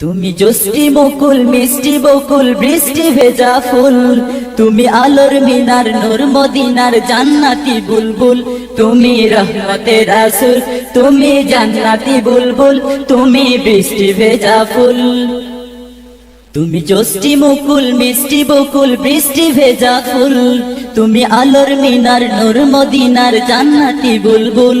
তুমি জষ্টি বকুল, মিষ্টি বকুল, বৃষ্টি ভেজা ফুল। তুমি আলোর মিনার, নূর মদিনার, জান্নাতি বুলবুল। তুমি রহমতের রাসূল, তুমি জান্নাতি বুলবুল। তুমি বৃষ্টি ভেজা ফুল। তুমি জষ্টি মুকুল মিষ্টি বকুল, বৃষ্টি ভেজা ফুল। তুমি আলোর মিনার, নূর মদিনার, জান্নাতি বুলবুল।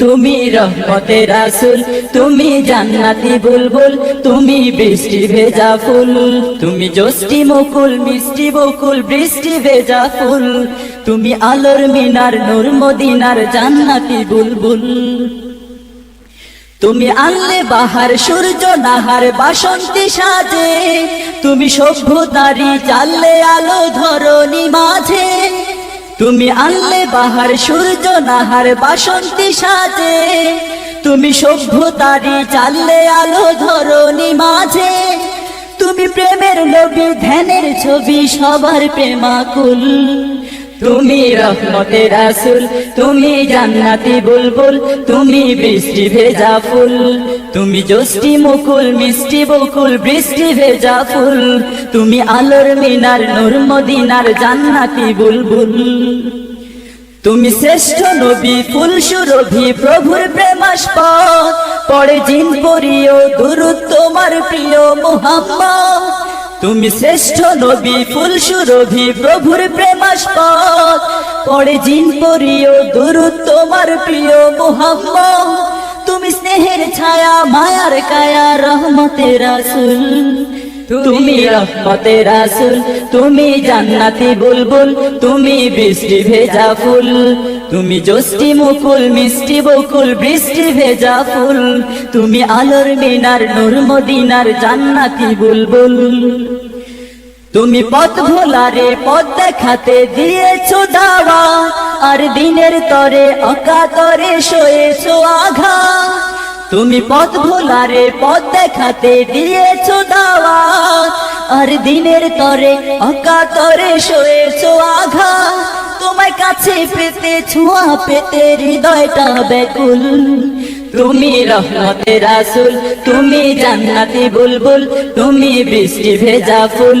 তুমি রহমতের রাসূল, তুমি জান্নাতি বুলবুল, তুমি বৃষ্টি ভেজা ফুল, তুমি জষ্টি মুকুল, মিষ্টি বকুল, বৃষ্টি ভেজা ফুল, তুমি আলোর মিনার, নূর মদিনার জান্নাতি বুলবুল। তুমি আনলে বাহার, সূর্য নাহার, বাসন্তী সাজে, তুমি সভ্যতারি চাললে আলো ধরনি মাঝে তুমি আনলে বাহার সূর্য, নাহার বাসন্তী সাজে। তুমি সভ্যতারি চাললে আলো ধরনি মাঝে। তুমি প্রেমের লোভী, ধ্যানের ছবি, সবার প্রেমাকুল। তুমি রহমতের রাসূল, তুমি জান্নাতি বুলবুল, তুমি বৃষ্টি ভেজা ফুল। তুমি জষ্টি মুকুল, মিষ্টি বকুল, বৃষ্টি ভেজা ফুল। তুমি আলোর মিনার, নূর মদিনার জান্নাতি বুলবুল। তুমি শ্রেষ্ঠ নবী, ফুল সুরভি, প্রভুর প্রেমাস্পদ পড়ে জিন পরিও দুরুদ তোমার প্রিয় মুহাম্মদ। তুমি শ্রেষ্ঠ নবী, ফুল সুরভি, প্রভুর প্রেমাস্পদ। পরে জিন পরিও দুরু তোমার প্রিয় মোহাম্ম তুমি স্নেহের ছায়া, মায়ার কায়া, রহমতের রাসূল। তুমি রহমতের রাসূল, তুমি জান্নাতি বুলবুল, তুমি বৃষ্টি ভেজা ফুল। তুমি জষ্টি মুকুল, মিষ্টি বকুল, বৃষ্টি ভেজা ফুল। তুমি আলোর মিনার, নূর মদিনার জান্নাতি বুলবুল। তুমি পথ ভোলারে, পথ দেখাতে দিয়েছ দাওয়া। আর দিনের তরে, অকাতরে শোয়েছো আঘা তুমি পথ ভোলারে পথ দেখাতে দিয়েছ দাওয়া আর দিনের তরে অকাতরে শোয়েছো আঘা তোমায় কাছে পেতে, ছোঁয়া পেতে হৃদয়টা বেকুল তুমি রহমতের রাসূল, তুমি জান্নাতি বুলবুল, তুমি বৃষ্টি ভেজা ফুল।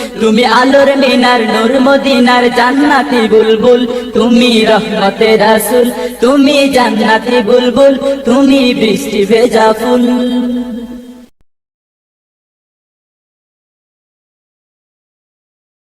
তুমি আলোর মিনার, নূর মদিনার জান্নাতি বুলবুল। তুমি রহমতে রাসুল, তুমি জান্নাতি বুলবুল। তুমি বৃষ্টি ভেজা ফুল।